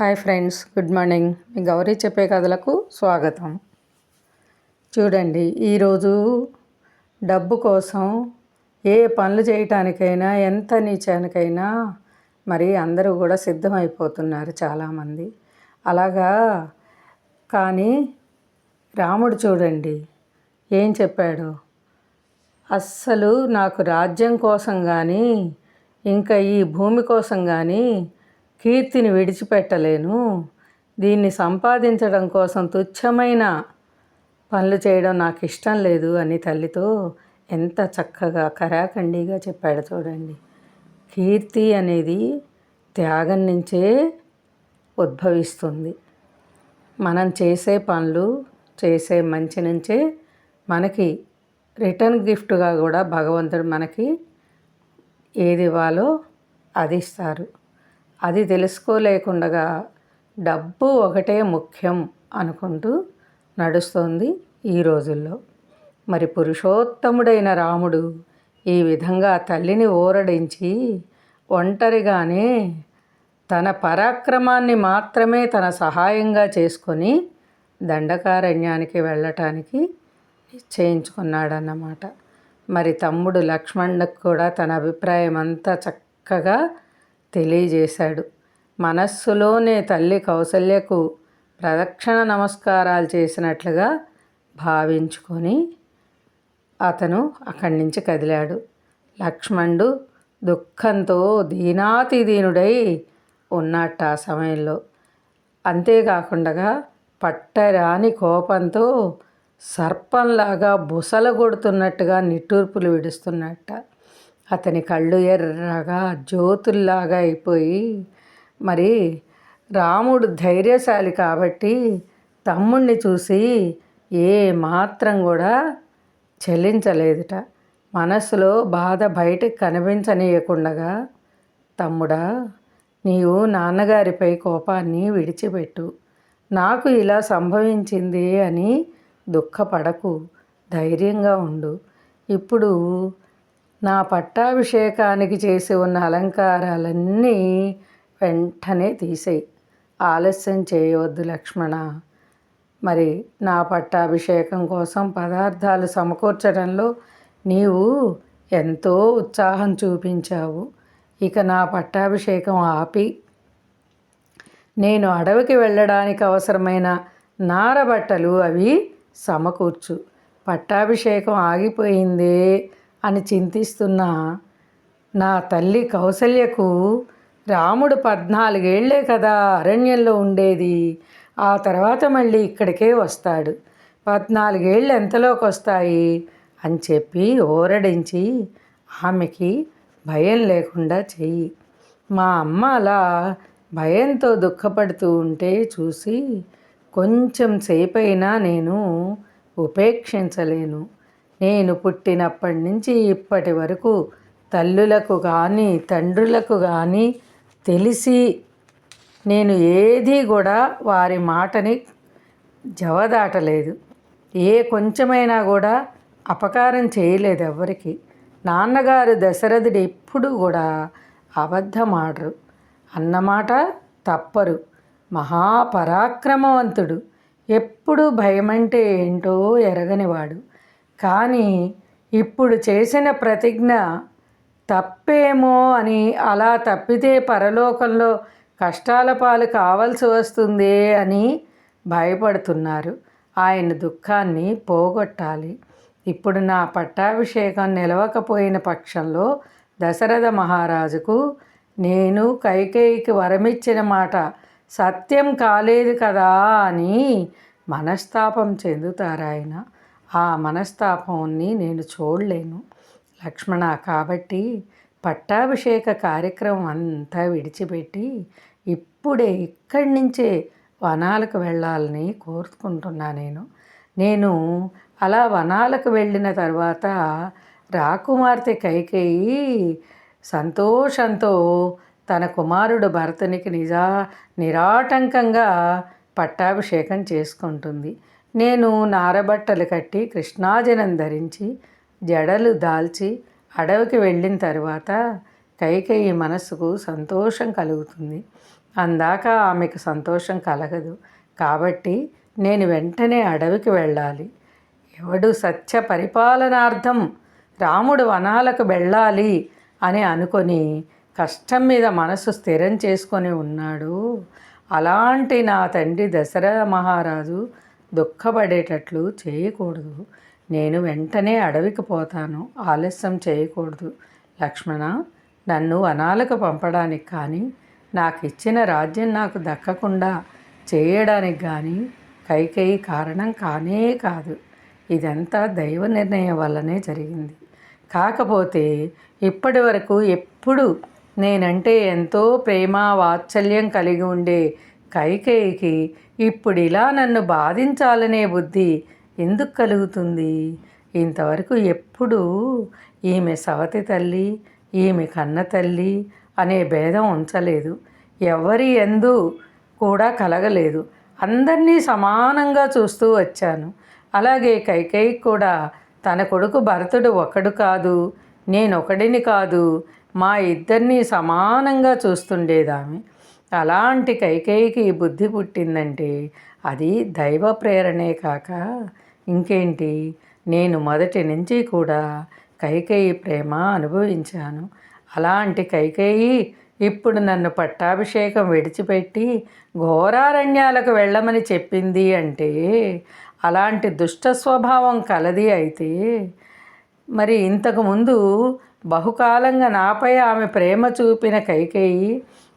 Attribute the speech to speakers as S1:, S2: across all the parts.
S1: Hi friends good morning. మీ గౌరీ చెప్పే కథలకు స్వాగతం. చూడండి ఈరోజు డబ్బు కోసం ఏ పనులు చేయటానికైనా ఎంత నీచానికైనా మరి అందరూ కూడా సిద్ధమైపోతున్నారు చాలామంది. అలాగా? కానీ రాముడు చూడండి ఏం చెప్పాడు? అస్సలు నాకు రాజ్యం కోసం కానీ ఇంకా ఈ భూమి కోసం కానీ కీర్తిని విడిచిపెట్టలేను. దీన్ని సంపాదించడం కోసం తుచ్చమైన పనులు చేయడం నాకు ఇష్టం లేదు అని తల్లితో ఎంత చక్కగా కరాఖండిగా చెప్పాడు చూడండి. కీర్తి అనేది త్యాగం నుంచే ఉద్భవిస్తుంది. మనం చేసే పనులు చేసే మంచి నుంచే మనకి రిటర్న్ గిఫ్ట్గా కూడా భగవంతుడు మనకి ఏది ఇవ్వాలో అది ఇస్తారు. అది తెలుసుకోలేకుండగా డబ్బు ఒకటే ముఖ్యం అనుకుంటూ నడుస్తోంది ఈ రోజుల్లో. మరి పురుషోత్తముడైన రాముడు ఈ విధంగా తల్లిని ఊరడించి ఒంటరిగానే తన పరాక్రమాన్ని మాత్రమే తన సహాయంగా చేసుకొని దండకారణ్యానికి వెళ్ళటానికి నిశ్చయించుకున్నాడన్నమాట. మరి తమ్ముడు లక్ష్మణ్కి కూడా తన అభిప్రాయం అంతా చక్కగా తెలియజేశాడు. మనస్సులోనే తల్లి కౌసల్యకు ప్రదక్షిణ నమస్కారాలు చేసినట్లుగా భావించుకొని అతను అక్కడి నుంచి కదిలాడు. లక్ష్మణుడు దుఃఖంతో దీనాతి దీనుడై ఆ సమయంలో. అంతేకాకుండా పట్టరాని కోపంతో సర్పంలాగా బుసలు కొడుతున్నట్టుగా నిట్టూర్పులు విడుస్తున్నట్ట అతని కళ్ళు ఎర్రగా జ్యోతుల్లాగా అయిపోయి మరి రాముడు ధైర్యశాలి కాబట్టి తమ్ముణ్ణి చూసి ఏ మాత్రం కూడా చెల్లించలేదుట. మనసులో బాధ బయటకు కనిపించనీయకుండగా తమ్ముడా నీవు నాన్నగారిపై కోపాన్ని విడిచిపెట్టు. నాకు ఇలా సంభవించింది అని దుఃఖపడకు. ధైర్యంగా ఉండు. ఇప్పుడు నా పట్టాభిషేకానికి చేసి ఉన్న అలంకారాలన్నీ వెంటనే తీసేయి. ఆలస్యం చేయవద్దు లక్ష్మణ. మరి నా పట్టాభిషేకం కోసం పదార్థాలు సమకూర్చడంలో నీవు ఎంతో ఉత్సాహం చూపించావు. ఇక నా పట్టాభిషేకం ఆపి. నేను అడవికి వెళ్ళడానికి అవసరమైన నారబట్టలు అవి సమకూర్చు. పట్టాభిషేకం ఆగిపోయిందే అని చింతిస్తున్న నా తల్లి కౌసల్యకు రాముడు పద్నాలుగేళ్ళే కదా అరణ్యంలో ఉండేది. ఆ తర్వాత మళ్ళీ ఇక్కడికే వస్తాడు. పద్నాలుగేళ్ళు ఎంతలోకి వస్తాయి అని చెప్పి ఓరడించి ఆమెకి భయం లేకుండా చెయ్యి. మా అమ్మ అలా భయంతో దుఃఖపడుతూ ఉంటే చూసి కొంచెం సేపైనా నేను ఉపేక్షించలేను. నేను పుట్టినప్పటి నుంచి ఇప్పటి వరకు తల్లులకు కానీ తండ్రులకు కానీ తెలిసి నేను ఏది కూడా వారి మాటని జవదాటలేదు. ఏ కొంచెమైనా కూడా అపకారం చేయలేదు ఎవరికి నాన్నగారు దశరథుడు ఎప్పుడు కూడా అబద్ధమాడరు. అన్నమాట తప్పరు. మహాపరాక్రమవంతుడు. ఎప్పుడు భయమంటే ఏంటో ఎరగనివాడు. కానీ ఇప్పుడు చేసిన ప్రతిజ్ఞ తప్పేమో అని అలా తప్పితే పరలోకంలో కష్టాల పాలు కావాల్సి వస్తుందే అని భయపడుతున్నారు. ఆయన దుఃఖాన్ని పోగొట్టాలి. ఇప్పుడు నా పట్టాభిషేకం నిలవకపోయిన పక్షంలో దశరథ మహారాజుకు నేను కైకేయికి వరమిచ్చిన మాట సత్యం కాలేదు కదా అని మనస్తాపం చెందుతారాయన. ఆ మనస్తాపాన్ని నేను చూడలేను. లక్ష్మణ కాబట్టి పట్టాభిషేక కార్యక్రమం అంతా విడిచిపెట్టి ఇప్పుడే ఇక్కడి నుంచే వనాలకు వెళ్ళాలని కోరుకుంటున్నా నేను. నేను అలా వనాలకు వెళ్ళిన తర్వాత రాకుమార్తె కైకేయి సంతోషంతో తన కుమారుడు భరతునికి నిజా నిరాటంకంగా పట్టాభిషేకం చేసుకుంటుంది. నేను నారబట్టలు కట్టి కృష్ణాజనం ధరించి జడలు దాల్చి అడవికి వెళ్ళిన తర్వాత కైకేయి మనసుకు సంతోషం కలుగుతుంది. అందాక ఆమెకు సంతోషం కలగదు. కాబట్టి నేను వెంటనే అడవికి వెళ్ళాలి. ఎవడు సత్య పరిపాలనార్థం రాముడు వనాలకు వెళ్ళాలి అని అనుకొని కష్టం మీద మనసు స్థిరం చేసుకొని ఉన్నాడు. అలాంటి నా తండ్రి దశరథ మహారాజు దుఃఖపడేటట్లు చేయకూడదు. నేను వెంటనే అడవికి పోతాను. ఆలస్యం చేయకూడదు. లక్ష్మణ నన్ను వనాలకు పంపడానికి కానీ నాకు ఇచ్చిన రాజ్యం నాకు దక్కకుండా చేయడానికి కానీ కైకేయి కారణం కానే కాదు. ఇదంతా దైవ నిర్ణయం వల్లనే జరిగింది. కాకపోతే ఇప్పటి వరకు ఎప్పుడు నేనంటే ఎంతో ప్రేమ వాత్సల్యం కలిగి ఉండే కైకేయికి ఇప్పుడు ఇలా నన్ను బాధించాలనే బుద్ధి ఎందుకు కలుగుతుంది? ఇంతవరకు ఎప్పుడూ ఈమె సవతి తల్లి ఈమె కన్న తల్లి అనే భేదం ఉంచలేదు. ఎవరి ఎందు కూడా కలగలేదు. అందరినీ సమానంగా చూస్తూ వచ్చాను. అలాగే కైకేయి కూడా తన కొడుకు భరతుడు ఒకడు కాదు నేనొకడిని కాదు మా ఇద్దరినీ సమానంగా చూస్తుండేదామె. అలాంటి కైకేయికి బుద్ధి పుట్టిందంటే అది దైవ ప్రేరణే కాక ఇంకేంటి? నేను మొదటి నుంచి కూడా కైకేయి ప్రేమ అనుభవించాను. అలాంటి కైకేయి ఇప్పుడు నన్ను పట్టాభిషేకం విడిచిపెట్టి ఘోరారణ్యాలకు వెళ్ళమని చెప్పింది అంటే అలాంటి దుష్ట స్వభావం కలది అయితే మరి ఇంతకుముందు బహుకాలంగా నాపై ఆమె ప్రేమ చూపిన కైకేయి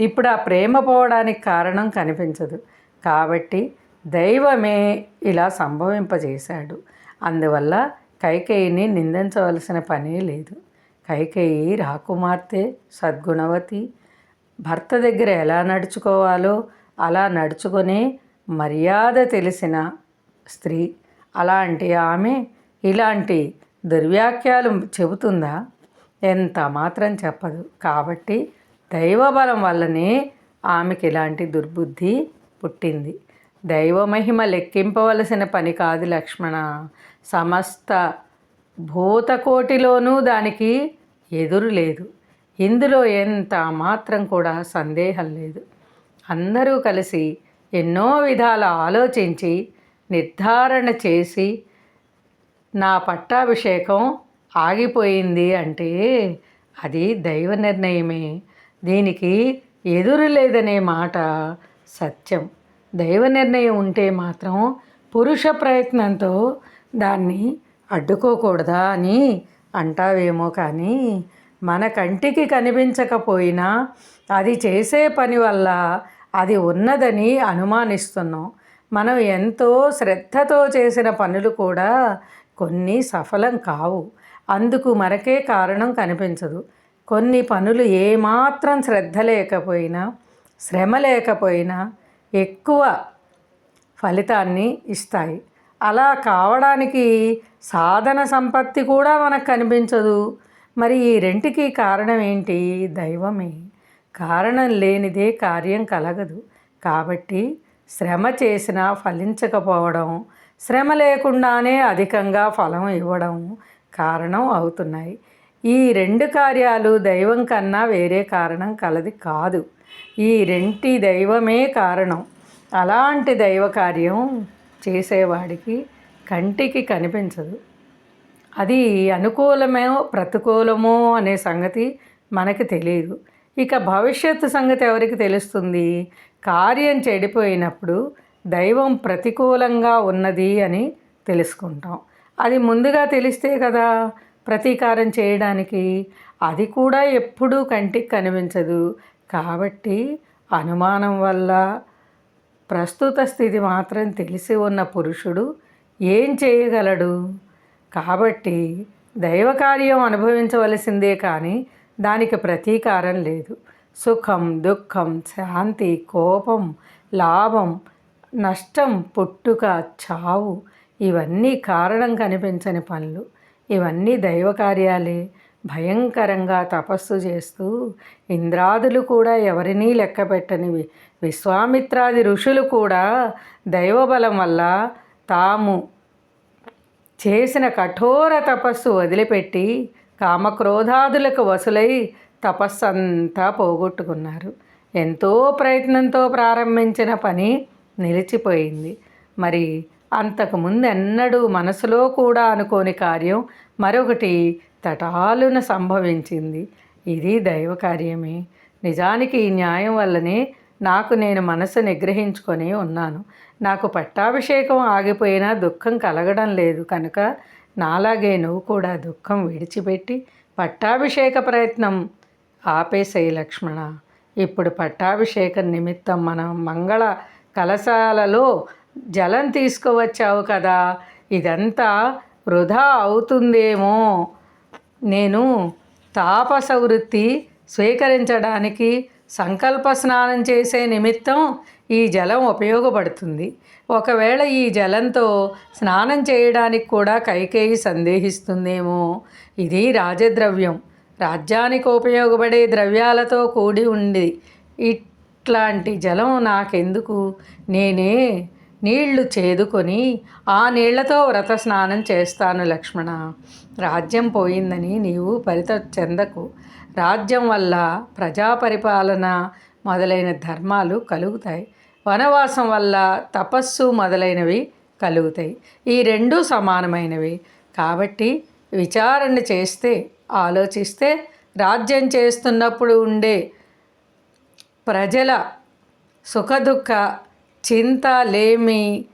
S1: ఇప్పుడు ఆ ప్రేమ పోవడానికి కారణం కనిపించదు. కాబట్టి దైవమే ఇలా సంభవింపజేశాడు. అందువల్ల కైకేయిని నిందించవలసిన పనే లేదు. కైకేయి రాకుమార్తె సద్గుణవతి భర్త దగ్గర ఎలా నడుచుకోవాలో అలా నడుచుకునే మర్యాద తెలిసిన స్త్రీ. అలాంటి ఆమె ఇలాంటి దుర్వ్యాఖ్యలు చెబుతుందా? ఎంత మాత్రం చెప్పదు. కాబట్టి దైవబలం వల్లనే ఆమెకి ఇలాంటి దుర్బుద్ధి పుట్టింది. దైవమహిమ లెక్కింపవలసిన పని కాదు లక్ష్మణ. సమస్త భూతకోటిలోనూ దానికి ఎదురు లేదు. ఇందులో ఎంత మాత్రం కూడా సందేహం లేదు. అందరూ కలిసి ఎన్నో విధాల ఆలోచించి నిర్ధారణ చేసి నా పట్టాభిషేకం ఆగిపోయింది అంటే అది దైవ నిర్ణయమే. దీనికి ఎదురు లేదనే మాట సత్యం. దైవ నిర్ణయం ఉంటే మాత్రం పురుష ప్రయత్నంతో దాన్ని అడ్డుకోకూడదా అని అంటావేమో కానీ మన కంటికి కనిపించకపోయినా అది చేసే పని వల్ల అది ఉన్నదని అనుమానిస్తున్నాం. మనం ఎంతో శ్రద్ధతో చేసిన పనులు కూడా కొన్ని సఫలం కావు. అందుకు మనకే కారణం కనిపించదు. కొన్ని పనులు ఏమాత్రం శ్రద్ధ లేకపోయినా శ్రమ లేకపోయినా ఎక్కువ ఫలితాన్ని ఇస్తాయి. అలా కావడానికి సాధన సంపత్తి కూడా మనకు కనిపించదు. మరి ఈ రెంటికి కారణం ఏంటి? దైవమే. కారణం లేనిదే కార్యం కలగదు. కాబట్టి శ్రమ చేసినా ఫలించకపోవడం శ్రమ లేకుండానే అధికంగా ఫలం ఇవ్వడం కారణం అవుతున్నాయి. ఈ రెండు కార్యాలు దైవం కన్నా వేరే కారణం కలది కాదు. ఈ రెంటి దైవమే కారణం. అలాంటి దైవ కార్యం చేసేవాడికి కంటికి కనిపించదు. అది అనుకూలమో ప్రతికూలమో అనే సంగతి మనకి తెలియదు. ఇక భవిష్యత్తు సంగతి ఎవరికి తెలుస్తుంది? కార్యం చెడిపోయినప్పుడు దైవం ప్రతికూలంగా ఉన్నది అని తెలుసుకుంటాం. అది ముందుగా తెలిస్తే కదా ప్రతీకారం చేయడానికి అది కూడా ఎప్పుడూ కంటికి కనిపించదు. కాబట్టి అనుమానం వల్ల ప్రస్తుత స్థితి మాత్రం తెలిసి ఉన్న పురుషుడు ఏం చేయగలడు? కాబట్టి దైవకార్యం అనుభవించవలసిందే కానీ దానికి ప్రతీకారం లేదు. సుఖం దుఃఖం శాంతి కోపం లాభం నష్టం పుట్టుక చావు ఇవన్నీ కారణం కనిపించని పనులు. ఇవన్నీ దైవ కార్యాలే. భయంకరంగా తపస్సు చేస్తూ ఇంద్రాదులు కూడా ఎవరినీ లెక్కపెట్టని విశ్వామిత్రాది ఋషులు కూడా దైవబలం వల్ల తాము చేసిన కఠోర తపస్సు వదిలిపెట్టి కామక్రోధాదులకు వసులై తపస్సంతా పోగొట్టుకున్నారు. ఎంతో ప్రయత్నంతో ప్రారంభించిన పని నిలిచిపోయింది. మరి అంతకుముందు ఎన్నడూ మనసులో కూడా అనుకోని కార్యం మరొకటి తటాలున సంభవించింది. ఇది దైవ కార్యమే. నిజానికి ఈ న్యాయం వల్లనే నాకు నేను మనసు నిగ్రహించుకొని ఉన్నాను. నాకు పట్టాభిషేకం ఆగిపోయినా దుఃఖం కలగడం లేదు. కనుక నాలాగే నువ్వు కూడా దుఃఖం విడిచిపెట్టి పట్టాభిషేక ప్రయత్నం ఆపేసేయి లక్ష్మణ. ఇప్పుడు పట్టాభిషేకం నిమిత్తం మనం మంగళ కలశాలలో జలం తీసుకువచ్చావు కదా ఇదంతా వృధా అవుతుందేమో. నేను తాపస వృత్తి స్వీకరించడానికి సంకల్ప స్నానం చేసే నిమిత్తం ఈ జలం ఉపయోగపడుతుంది. ఒకవేళ ఈ జలంతో స్నానం చేయడానికి కూడా కైకేయి సందేహిస్తుందేమో. ఇది రాజద్రవ్యం. రాజ్యానికి ఉపయోగపడే ద్రవ్యాలతో కూడి ఉంది ఇట్లాంటి జలం నాకెందుకు? నేనే నీళ్ళు చేదుకొని ఆ నీళ్ళతో వ్రత స్నానం చేస్తాను లక్ష్మణ. రాజ్యం పోయిందని నీవు పరిత చెందకు. రాజ్యం వల్ల ప్రజా పరిపాలన మొదలైన ధర్మాలు కలుగుతాయి. వనవాసం వల్ల తపస్సు మొదలైనవి కలుగుతాయి. ఈ రెండూ సమానమైనవి. కాబట్టి విచారణ చేస్తే ఆలోచిస్తే రాజ్యం చేస్తున్నప్పుడు ఉండే ప్రజల సుఖదుఖ చింత లేమి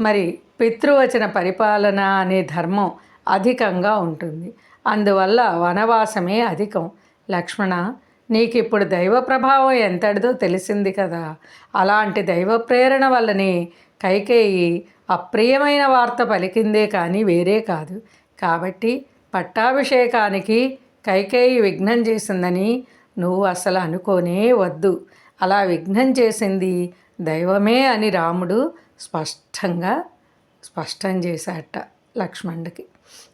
S1: మరి పితృవచన పరిపాలన అనే ధర్మం అధికంగా ఉంటుంది. అందువల్ల వనవాసమే అధికం. లక్ష్మణ నీకు ఇప్పుడు దైవ ప్రభావం ఎంతటిదో తెలిసింది కదా. అలాంటి దైవ ప్రేరణ వల్లనే కైకేయి అప్రియమైన వార్త పలికిందే కానీ వేరే కాదు. కాబట్టి పట్టాభిషేకానికి కైకేయి విఘ్నం చేసిందని నువ్వు అసలు అనుకోనే వద్దు. అలా విఘ్నం చేసింది దైవమే అని రాముడు స్పష్టంగా స్పష్టం చేశాట లక్ష్మణుడికి.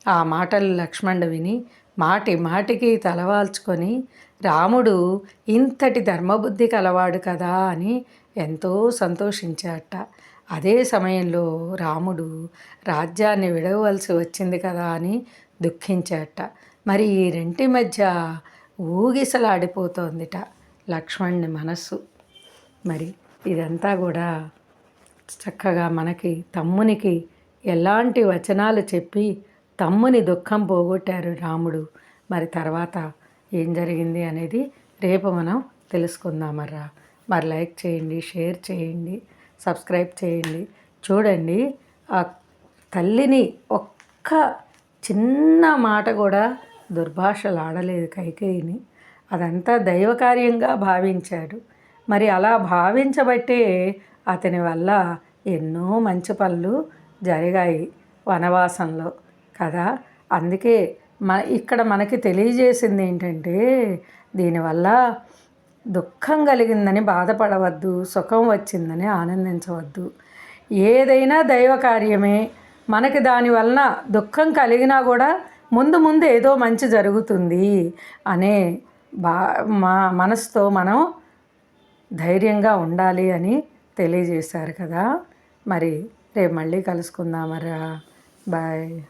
S1: ఆ మాటలు లక్ష్మణుడు విని మాటి మాటికి తలవాల్చుకొని రాముడు ఇంతటి ధర్మబుద్ధి కలవాడు కదా అని ఎంతో సంతోషించాట అదే సమయంలో రాముడు రాజ్యాన్ని విడవలసి వచ్చింది కదా అని దుఃఖించాట మరి ఈ రెంటి మధ్య ఊగిసలాడిపోతోందిట లక్ష్మణుని మనస్సు. మరి ఇదంతా కూడా చక్కగా మనకి తమ్మునికి ఎలాంటి వచనాలు చెప్పి తమ్ముని దుఃఖం పోగొట్టారు రాముడు. మరి తర్వాత ఏం జరిగింది అనేది రేపు మనం తెలుసుకుందామర్రా మరి లైక్ చేయండి షేర్ చేయండి సబ్స్క్రైబ్ చేయండి. చూడండి ఆ తల్లిని ఒక్క చిన్న మాట కూడా దుర్భాషలు ఆడలేదు కైకేయిని. అదంతా దైవకార్యంగా భావించాడు. మరి అలా భావించబట్టే అతని వల్ల ఎన్నో మంచి పనులు జరిగాయి వనవాసంలో కదా? అందుకే మన ఇక్కడ మనకి తెలియజేసింది ఏంటంటే దీనివల్ల దుఃఖం కలిగిందని బాధపడవద్దు సుఖం వచ్చిందని ఆనందించవద్దు. ఏదైనా దైవ కార్యమే మనకి దానివలన దుఃఖం కలిగినా కూడా ముందు ముందు ఏదో మంచి జరుగుతుంది అనే బా మా మనసుతో మనం ధైర్యంగా ఉండాలి అని తెలియజేశారు కదా. మరి రేపు మళ్ళీ కలుసుకుందామరా బాయ్.